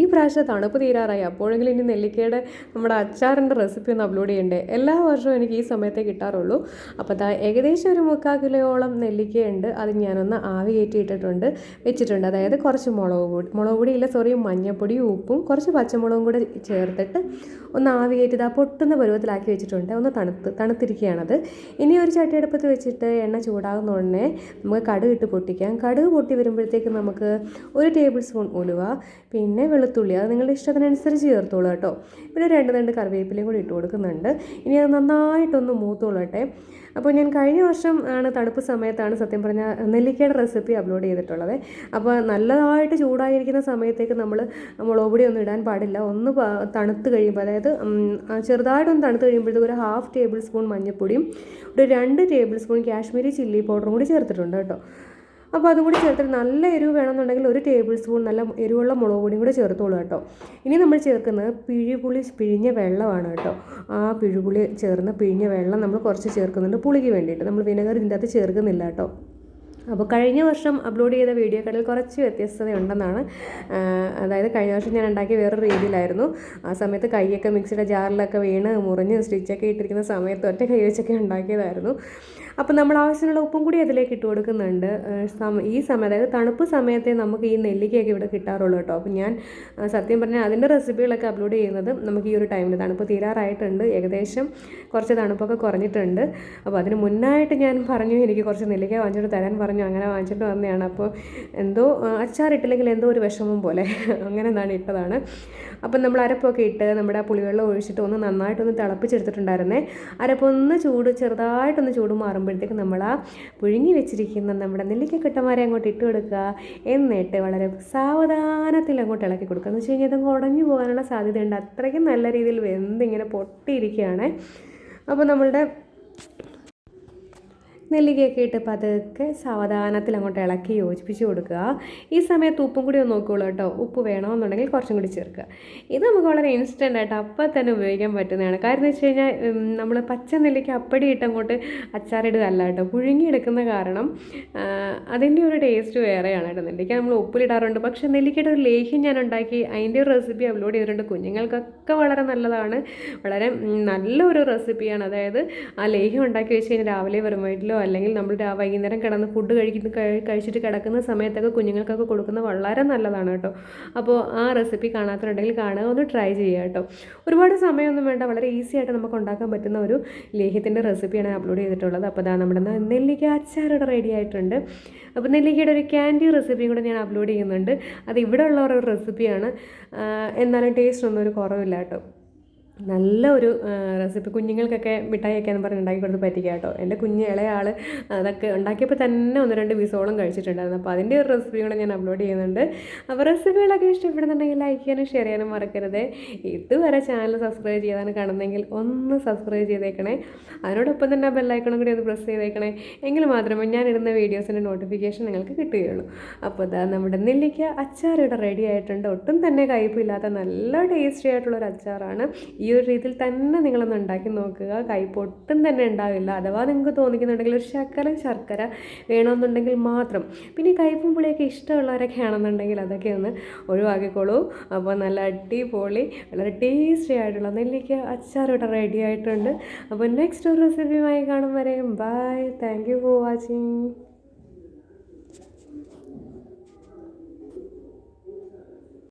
ഈ പ്രാവശ്യം തണുപ്പ് തീരാറായി. അപ്പോഴെങ്കിലും ഇനി നെല്ലിക്കയുടെ നമ്മുടെ അച്ചാറിന്റെ റെസിപ്പി ഒന്ന് അപ്ലോഡ് ചെയ്യണ്ടേ? എല്ലാ വർഷവും എനിക്ക് ഈ സമയത്തേ കിട്ടാറുള്ളൂ. അപ്പോൾ ദാ ഏകദേശം ഒരു മുക്കാൽ കിലോയോളം നെല്ലിക്കയുണ്ട്. അത് ഞാനൊന്ന് ആവി കയറ്റിയിട്ടിട്ടുണ്ട് വെച്ചിട്ടുണ്ട്. അതായത് കുറച്ച് മുളക് പൊടി മുളക് പൊടി ഇല്ല സോറി മഞ്ഞൾപ്പൊടിയും ഉപ്പും കുറച്ച് പച്ചമുളകും കൂടെ ചേർത്തിട്ട് ഒന്ന് ആവി കയറ്റി ആ പൊട്ടുന്ന പരുവത്തിലാക്കി വെച്ചിട്ടുണ്ട്. ഒന്ന് തണുത്ത് തണുത്തിരിക്കുകയാണത്. ഇനി ഒരു ചട്ടിയടുപ്പത്ത് വെച്ചിട്ട് എണ്ണ ചൂടാകുന്ന ഉടനെ നമുക്ക് കടുക് ഇട്ട് പൊട്ടിക്കാം. കടുക് പൊട്ടി വരുമ്പോഴത്തേക്ക് നമുക്ക് ഒരു ടേബിൾ സ്പൂൺ ഉലുവ പിന്നെ വെളുത്തുള്ളി അത് നിങ്ങളുടെ ഇഷ്ടത്തിനനുസരിച്ച് ചേർത്തോളൂ കേട്ടോ. പിന്നെ രണ്ട് രണ്ട് കറിവേപ്പിലയും കൂടി ഇട്ട് കൊടുക്കുന്നുണ്ട്. ഇനി അത് നന്നായിട്ടൊന്ന് മൂത്തോളട്ടെ. അപ്പോൾ ഞാൻ കഴിഞ്ഞ വർഷം ആണ് തണുപ്പ് സമയത്താണ് സത്യം പറഞ്ഞാൽ നെല്ലിക്കയുടെ റെസിപ്പി അപ്ലോഡ് ചെയ്തിട്ടുള്ളത്. അപ്പോൾ നല്ലതായിട്ട് ചൂടായിരിക്കുന്ന സമയത്തേക്ക് നമ്മൾ മുളക് പൊടി ഒന്നും ഇടാൻ പാടില്ല. ഒന്ന് തണുത്ത് കഴിയുമ്പോൾ അതായത് ചെറുതായിട്ടൊന്ന് തണുത്ത് കഴിയുമ്പോഴത്തേക്ക് ഒരു ഹാഫ് ടേബിൾ സ്പൂൺ മഞ്ഞൾപ്പൊടിയും ഒരു രണ്ട് ടേബിൾ സ്പൂൺ കാശ്മീരി ചില്ലി പൗഡറും കൂടി ചേർത്തിട്ടുണ്ട് കേട്ടോ. അപ്പോൾ അതും കൂടി ചേർത്തിട്ട് നല്ല എരിവ് വേണമെന്നുണ്ടെങ്കിൽ ഒരു ടേബിൾ സ്പൂൺ നല്ല എരിവുള്ള മുളക് പൊടിയും കൂടി ചേർത്തോളൂ കേട്ടോ. ഇനി നമ്മൾ ചേർക്കുന്നത് പിഴിപുളി പിഴിഞ്ഞ വെള്ളമാണ് കേട്ടോ. ആ പിഴിപുളി ചേർന്ന് പിഴിഞ്ഞ വെള്ളം നമ്മൾ കുറച്ച് ചേർക്കുന്നുണ്ട്. പുളിക്ക് വേണ്ടിയിട്ട്. നമ്മൾ വിനെഗർ ഇതിന്റെ അകത്ത് ചേർക്കുന്നില്ല കേട്ടോ. അപ്പോൾ കഴിഞ്ഞ വർഷം അപ്ലോഡ് ചെയ്ത വീഡിയോകളിൽ കുറച്ച് വ്യത്യസ്തതയുണ്ടെന്നാണ്. അതായത് കഴിഞ്ഞ വർഷം ഞാൻ ഉണ്ടാക്കിയ വേറൊരു രീതിയിലായിരുന്നു. ആ സമയത്ത് കൈയൊക്കെ മിക്സിയുടെ ജാറിലൊക്കെ വീണ് മുറിഞ്ഞ് സ്റ്റിച്ചൊക്കെ ഇട്ടിരിക്കുന്ന സമയത്ത് ഒറ്റ കൈ വെച്ചൊക്കെ ഉണ്ടാക്കിയതായിരുന്നു. അപ്പോൾ നമ്മൾ ആവശ്യത്തിനുള്ള ഉപ്പും കൂടി അതിലേക്ക് ഇട്ട് കൊടുക്കുന്നുണ്ട്. ഈ സമയം അതായത് തണുപ്പ് സമയത്തെ നമുക്ക് ഈ നെല്ലിക്കയൊക്കെ ഇവിടെ കിട്ടാറുള്ളൂ കേട്ടോ. അപ്പോൾ ഞാൻ സത്യം പറഞ്ഞാൽ അതിന്റെ റെസിപ്പികളൊക്കെ അപ്ലോഡ് ചെയ്യുന്നത് നമുക്ക് ഈ ഒരു ടൈമിൽ തണുപ്പ് തീരാറായിട്ടുണ്ട്. ഏകദേശം കുറച്ച് തണുപ്പൊക്കെ കുറഞ്ഞിട്ടുണ്ട്. അപ്പോൾ അതിന് മുന്നായിട്ട് ഞാൻ പറഞ്ഞു എനിക്ക് കുറച്ച് നെല്ലിക്ക വാങ്ങിച്ചിട്ട് തരാൻ പറഞ്ഞു അങ്ങനെ വാങ്ങിച്ചിട്ട് വന്നതാണ്. അപ്പോൾ എന്തോ അച്ചാറിട്ടില്ലെങ്കിൽ എന്തോ ഒരു വിഷമം പോലെ അങ്ങനെ എന്താണ് ഇട്ടതാണ്. അപ്പം നമ്മൾ അരപ്പൊക്കെ ഇട്ട് നമ്മുടെ പുളിവെള്ളം ഒഴിച്ചിട്ട് ഒന്ന് നന്നായിട്ടൊന്ന് തിളപ്പിച്ചെടുത്തിട്ടുണ്ടായിരുന്നേ. അരപ്പൊന്ന് ചൂട് ചെറുതായിട്ടൊന്ന് ചൂട് മാറുമ്പോഴത്തേക്ക് നമ്മൾ ആ പുഴുങ്ങി വെച്ചിരിക്കുന്ന നമ്മുടെ നെല്ലിക്ക കിട്ടന്മാരെ അങ്ങോട്ട് ഇട്ട് കൊടുക്കുക. എന്നിട്ട് വളരെ സാവധാനത്തിൽ അങ്ങോട്ട് ഇളക്കി കൊടുക്കുക. എന്ന് വെച്ച് കഴിഞ്ഞാൽ ഇതങ്ങ് ഉടഞ്ഞു പോകാനുള്ള സാധ്യതയുണ്ട്. അത്രയ്ക്കും നല്ല രീതിയിൽ വെന്തിങ്ങനെ പൊട്ടിയിരിക്കുകയാണ്. അപ്പോൾ നമ്മളുടെ നെല്ലിക്കയൊക്കെ ഇട്ട് പതുക്കെ സാവധാനത്തിൽ അങ്ങോട്ട് ഇളക്കി യോജിപ്പിച്ച് കൊടുക്കുക. ഈ സമയത്ത് ഉപ്പും കൂടി ഒന്ന് നോക്കുകയുള്ളൂ കേട്ടോ. ഉപ്പ് വേണമെന്നുണ്ടെങ്കിൽ കുറച്ചും കൂടി ചേർക്കുക. ഇത് നമുക്ക് വളരെ ഇൻസ്റ്റന്റ് ആയിട്ട് അപ്പം തന്നെ ഉപയോഗിക്കാൻ പറ്റുന്നതാണ്. കാരണം എന്ന് വെച്ച് കഴിഞ്ഞാൽ നമ്മൾ പച്ച നെല്ലിക്ക അപ്പടി ഇട്ട് അങ്ങോട്ട് അച്ചാറിടുകയല്ല കേട്ടോ. പുഴുങ്ങിയെടുക്കുന്ന കാരണം അതിന്റെ ഒരു ടേസ്റ്റ് വേറെയാണ് കേട്ടോ. നെല്ലിക്ക നമ്മൾ ഉപ്പിലിടാറുണ്ട്. പക്ഷേ നെല്ലിക്കയുടെ ഒരു ലേഹ്യം ഞാൻ ഉണ്ടാക്കി അതിന്റെ ഒരു റെസിപ്പി അപ്ലോഡ് ചെയ്തിട്ടുണ്ട്. കുഞ്ഞുങ്ങൾക്കൊക്കെ വളരെ നല്ലതാണ്. വളരെ നല്ലൊരു റെസിപ്പിയാണ് അതായത് ആ ലേഹ്യം ഉണ്ടാക്കി വെച്ച് കഴിഞ്ഞാൽ രാവിലെ വെറും അല്ലെങ്കിൽ നമ്മൾ വൈകുന്നേരം കിടന്ന് ഫുഡ് കഴിക്കുന്ന കഴിച്ചിട്ട് കിടക്കുന്ന സമയത്തൊക്കെ കുഞ്ഞുങ്ങൾക്കൊക്കെ കൊടുക്കുന്ന വളരെ നല്ലതാണ് കേട്ടോ. അപ്പോൾ ആ റെസിപ്പി കാണാത്തവരുണ്ടെങ്കിൽ കാണുക ഒന്ന് ട്രൈ ചെയ്യുക കേട്ടോ. ഒരുപാട് സമയമൊന്നും വേണ്ട വളരെ ഈസി ആയിട്ട് നമുക്ക് ഉണ്ടാക്കാൻ പറ്റുന്ന ഒരു ലേഹ്യത്തിന്റെ റെസിപ്പിയാണ് അപ്ലോഡ് ചെയ്തിട്ടുള്ളത്. അപ്പോൾ അതാ നമ്മുടെ നെല്ലിക്ക അച്ചാറിവിടെ റെഡി ആയിട്ടുണ്ട്. അപ്പോൾ നെല്ലിക്കയുടെ ഒരു ക്യാൻഡി റെസിപ്പിയും കൂടെ ഞാൻ അപ്ലോഡ് ചെയ്യുന്നുണ്ട്. അത് ഇവിടെ ഉള്ള ഒരു റെസിപ്പിയാണ് എന്നാലും ടേസ്റ്റ് ഒന്നും ഒരു കുറവില്ല കേട്ടോ. നല്ല ഒരു റെസിപ്പി കുഞ്ഞുങ്ങൾക്കൊക്കെ മിഠായിയൊക്കെ എന്ന് പറഞ്ഞ് ഉണ്ടാക്കി കൊടുത്ത് പറ്റിക്കുക കേട്ടോ. എന്റെ കുഞ്ഞ് ഇളയ ആൾ അതൊക്കെ ഉണ്ടാക്കിയപ്പോൾ തന്നെ ഒന്ന് രണ്ട് പീസോളം കഴിച്ചിട്ടുണ്ടായിരുന്നു. അപ്പോൾ അതിന്റെ ഒരു റെസിപ്പി കൂടെ ഞാൻ അപ്ലോഡ് ചെയ്യുന്നുണ്ട്. അപ്പോൾ റെസിപ്പികളൊക്കെ ഇഷ്ടപ്പെടുന്നുണ്ടെങ്കിൽ ലൈക്ക് ചെയ്യാനും ഷെയർ ചെയ്യാനും മറക്കരുത്. ഇതുവരെ ചാനൽ സബ്സ്ക്രൈബ് ചെയ്താണ് കാണുന്നതെങ്കിൽ ഒന്ന് സബ്സ്ക്രൈബ് ചെയ്തേക്കണേ. അതിനോടൊപ്പം തന്നെ ബെല്ലൈക്കണും കൂടി ഒന്ന് പ്രസ് ചെയ്തേക്കണേ. എങ്കിൽ മാത്രമേ ഞാൻ ഇടുന്ന വീഡിയോസിന്റെ നോട്ടിഫിക്കേഷൻ നിങ്ങൾക്ക് കിട്ടുകയുള്ളൂ. അപ്പോൾ ഇതാ നമ്മുടെ നെല്ലിക്ക അച്ചാർ ഇവിടെ റെഡി ആയിട്ടുണ്ട്. ഒട്ടും തന്നെ കയ്പില്ലാത്ത നല്ല ടേസ്റ്റി ആയിട്ടുള്ളൊരു അച്ചാറാണ് ഈ ഒരു രീതിയിൽ തന്നെ നിങ്ങളൊന്ന് ഉണ്ടാക്കി നോക്കുക. കൈപ്പൊട്ടും തന്നെ ഉണ്ടാവില്ല. അഥവാ നിങ്ങൾക്ക് തോന്നിക്കുന്നുണ്ടെങ്കിൽ ഒരു ശർക്കര ശർക്കര വേണമെന്നുണ്ടെങ്കിൽ മാത്രം. പിന്നെ ഈ കയ്പും പുളിയൊക്കെ ഇഷ്ടമുള്ളവരൊക്കെ ആണെന്നുണ്ടെങ്കിൽ അതൊക്കെ ഒന്ന് ഒഴിവാക്കിക്കോളൂ. അപ്പോൾ നല്ല അടിപൊളി വളരെ ടേസ്റ്റി ആയിട്ടുള്ള നെല്ലിക്ക അച്ചാർ ഇവിടെ റെഡി ആയിട്ടുണ്ട്. അപ്പോൾ നെക്സ്റ്റ് ഒരു റെസിപ്പിയുമായി കാണും വരെയും bye thank you for watching